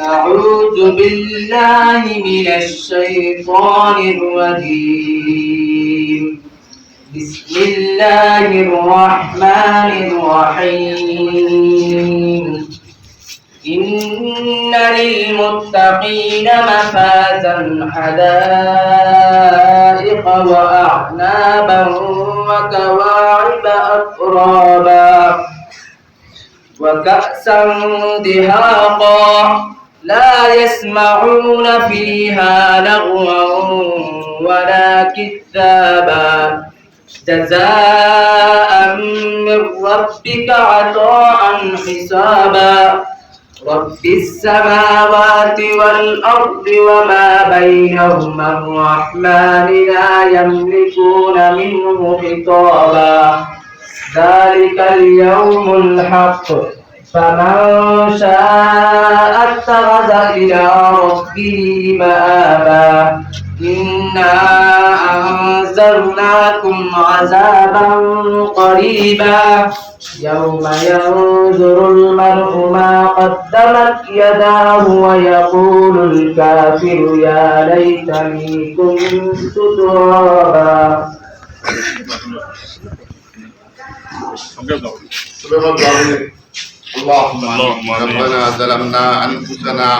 أعوذ بالله من الشيطان الرجيم. بسم الله الرحمن الرحيم. إن للمتقين مفازا حدائق وأعنابا وكواعب أترابا. وكأسا دهاقا لا يسمعون فيها لغوا ولا كذابا. جزاء من ربك عطاء حسابا. رب السماوات والأرض وما بينهما الرحمن لا يملكون منه خطابا. ذلك اليوم الحق فمن شاء اتخذ إلى ربه مآبا إنا أنذرناكم عذابا قريبا يوم ينظر المرء ما قدمت يداه ويقول الكافر يا ليتني كنت ترابا سبحان الله اللهم اللهم آمين. ربنا ظلمنا انفسنا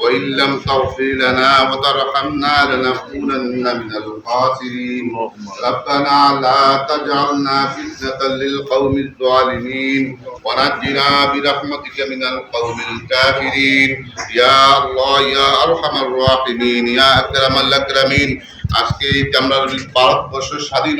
وان لم تغفر لنا وترحمنا لنكونن من الخاسرين ربنا لا تجعلنا فتنة للقوم الظالمين ونجنا برحمتك من القوم الكافرين يا الله يا ارحم الراحمين يا اكرم الاكرمين আজকে এই যে আমরা ভারতবর্ষ স্বাধীন